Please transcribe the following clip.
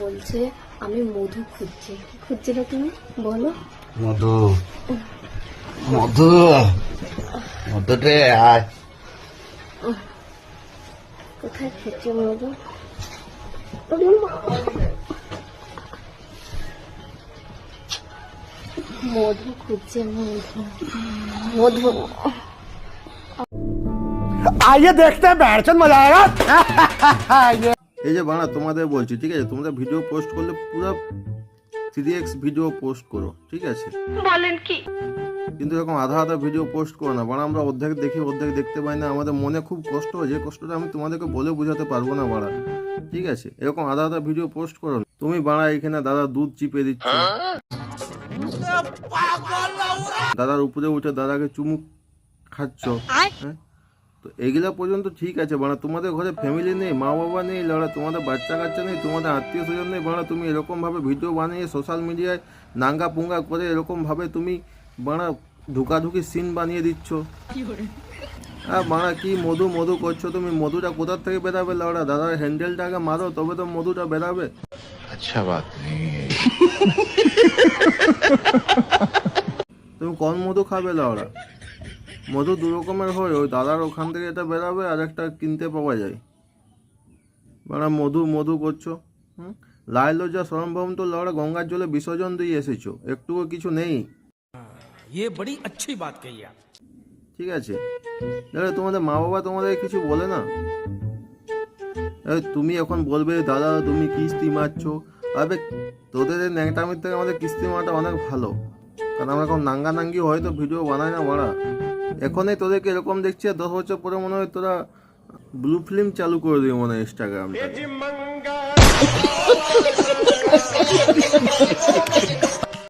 বলছে আমি মধু খুঁজছি কি খুঁজছিল তুমি বলো মধু মধু মধুরে আয় কোথায় খুঁজছে মধু মধু খুঁজছে মধু মধু आइए देखते हैं बैठचंद मजा आएगा এই যে বানা তোমাদের বলছি ঠিক আছে? তোমরা ভিডিও পোস্ট করলে পুরো থ্রি এক্স ভিডিও পোস্ট করো ঠিক আছে? বলেন কি? কিন্তু এরকম আধা আধা ভিডিও পোস্ট করো না। বাড়া আমরা অর্ধেক দেখি অর্ধেক দেখতে পাই না। আমাদের মনে খুব কষ্ট হয়। যে কষ্টটা আমি তোমাদেরকে বলে বোঝাতে পারব না বাড়া ঠিক আছে? এরকম আধা আধা ভিডিও পোস্ট করো না। তুমি বাড়া এখানে দাদা দুধ চিপে দিচ্ছ। দাদার উপরে উঠে দাদাকে চুমুক খাচ্ছ। হ্যাঁ? তো এগুলা পর্যন্ত ঠিক আছে বাড়া তোমাদের ঘরে ফ্যামিলি নেই মা বাবা নেই লড়া তোমাদের বাচ্চা কাচ্চা নেই তোমাদের আত্মীয় স্বজন নেই বাড়া তুমি এরকমভাবে ভিডিও বানিয়ে সোশ্যাল মিডিয়ায় নাঙ্গা পুঙ্গা করে এরকমভাবে তুমি বাড়া ঢুকাঢুকি সিন বানিয়ে দিচ্ছ। হ্যাঁ বাড়া কি মধু মধু করছ তুমি? মধুটা কোথার থেকে বেরাবে লড়া? দাদার হ্যান্ডেলটাকে মারো তবে তো মধুটা বেরাবে। আচ্ছা তুমি কম মধু খাবে লড়া? মধু দু রকমের হয় ওই দাদার ওখান থেকে এটা বেরাবে আর একটা কিনতে পাওয়া যায় মানে মধু মধু করছো হুম লাই লজ্জা সরম্ভম তো লড়া গঙ্গার জলে বিসর্জন দিয়ে এসেছো একটুও কিছু নেই ये बड़ी अच्छी बात कही आप ঠিক আছে দাদা তোমাদের মা বাবা তোমাদের কিছু বলে না এই তুমি এখন বলবে দাদা তুমি কিস্তি মারছো আবে তোদের এই ন্যাংটামির থেকে আমাদের কিস্তি মারাটা অনেক ভালো কারণ আমরা এখন নাঙ্গানাঙ্গি হয়তো ভিডিও বানাই না বাড়া। এখনই তোদেরকে এরকম দেখছি আর দশ বছর পরে মনে হয় তোরা ব্লু ফিল্ম চালু করে দিবি মনে হয় ইনস্টাগ্রাম